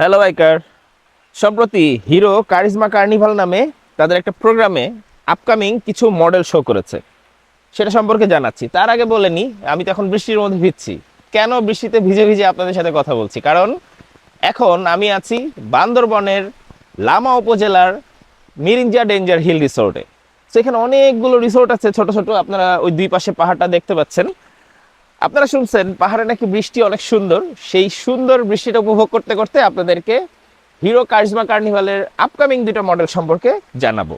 Hello biker সম্প্রতি hero charisma carnival নামে তাদের একটা প্রোগ্রামে আপকামিং কিছু মডেল শো করেছে। সেটা সম্পর্কে জানাচ্ছি। তার আগে বলে নি, আমি তো এখন বৃষ্টির মধ্যে ভিজছি। কেন বৃষ্টিতে ভিজে ভিজে আপনাদের সাথে কথা বলছি? কারণ এখন আমি আছি বান্দরবনের লামা উপজেলার মিরিঞ্জা ডেঞ্জার হিল রিসোর্টে। সেখানে অনেকগুলো রিসোর্ট আছে, ছোট ছোট, আপনারা ওই দুই পাশে পাহাড়টা দেখতে পাচ্ছেন। আপনারা শুনছেন, পাহাড়ে নাকি বৃষ্টি অনেক সুন্দর। সেই সুন্দর বৃষ্টিটা উপভোগ করতে করতে আপনাদেরকে হিরো কারিজমা কার্নিভালের আপকামিং দুটো মডেল সম্পর্কে জানাব।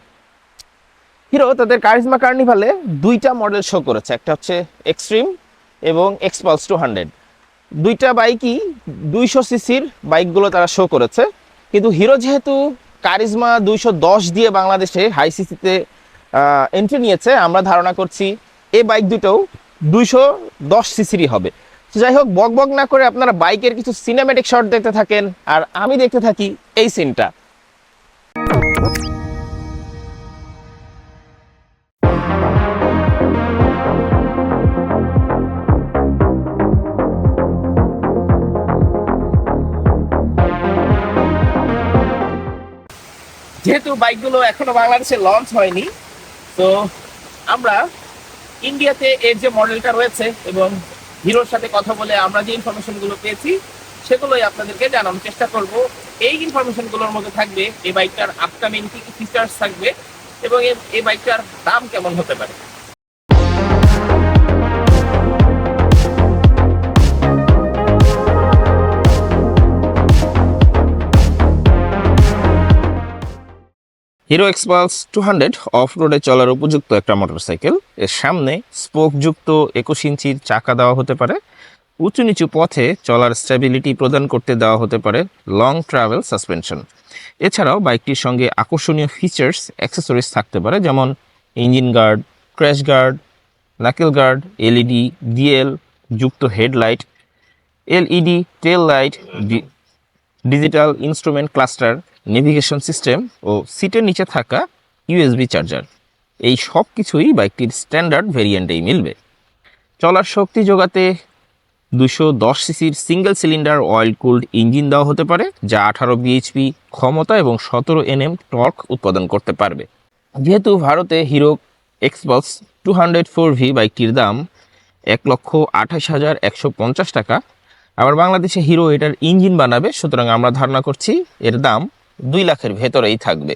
হিরো তাদের কারিজমা কার্নিভালে দুইটা মডেল শো করেছে। একটা হচ্ছে এক্সট্রিম এবং এক্সপালস টু হান্ড্রেড দুইটা বাইকই দুইশো সিসির বাইকগুলো তারা শো করেছে। কিন্তু হিরো যেহেতু কারিজমা দুইশো দশ দিয়ে বাংলাদেশে হাই সিসিতে এন্ট্রি নিয়েছে, আমরা ধারণা করছি এ বাইক দুটোও দুইশো দশ সিসিরই হবে। যাই হোক, বক বক না করে আপনারা বাইকের কিছু সিনেমেটিক শট দেখতে থাকেন, আর আমি দেখতে থাকি এই সিনটা যেহেতু বাইকগুলো এখনও বাংলাদেশে লঞ্চ হয়নি, তো আমরা ইন্ডিয়াতে এর যে মডেলটা রয়েছে এবং হিরোর সাথে কথা বলে আমরা যে ইনফরমেশনগুলো পেয়েছি, সেগুলোই আপনাদেরকে জানানোর চেষ্টা করব। এই ইনফরমেশনগুলোর মধ্যে থাকবে এই বাইকটার আপকামিং কি কি ফিচার্স থাকবে এবং এই বাইকটার দাম কেমন হতে পারে। Hero Xpulse two hundred off রোডে চলার উপযুক্ত একটা মোটরসাইকেল। এর সামনে স্পোকযুক্ত একুশ ইঞ্চির চাকা দেওয়া হতে পারে। উঁচু নিচু পথে চলার স্টেবিলিটি প্রদান করতে দেওয়া হতে পারে লং ট্রাভেল সাসপেনশন এছাড়াও বাইকটির সঙ্গে আকর্ষণীয় ফিচার্স অ্যাক্সেসরিজ থাকতে পারে, যেমন engine guard crash guard knuckle guard LED DL যুক্ত headlight LED tail light digital instrument cluster, navigation system ও সিটের নিচে থাকা ইউএসবি চার্জার। এই সব কিছুই বাইকটির স্ট্যান্ডার্ড ভেরিয়েন্টেই মিলবে। চলার শক্তি যোগাতে দুশো দশ সিসির single cylinder oil cooled engine দেওয়া হতে পারে, যা আঠারো বিএইচপি ক্ষমতা এবং সতেরো এনএম টর্ক উৎপাদন করতে পারবে। যেহেতু ভারতে Hero Xpulse two hundred four V বাইকটির দাম এক লক্ষ আঠাশ হাজার একশো পঞ্চাশ টাকা আবার বাংলাদেশে হিরো এটার ইঞ্জিন বানাবে, সুতরাং আমরা ধারণা করছি এর দাম দুই লাখের ভেতরেই থাকবে।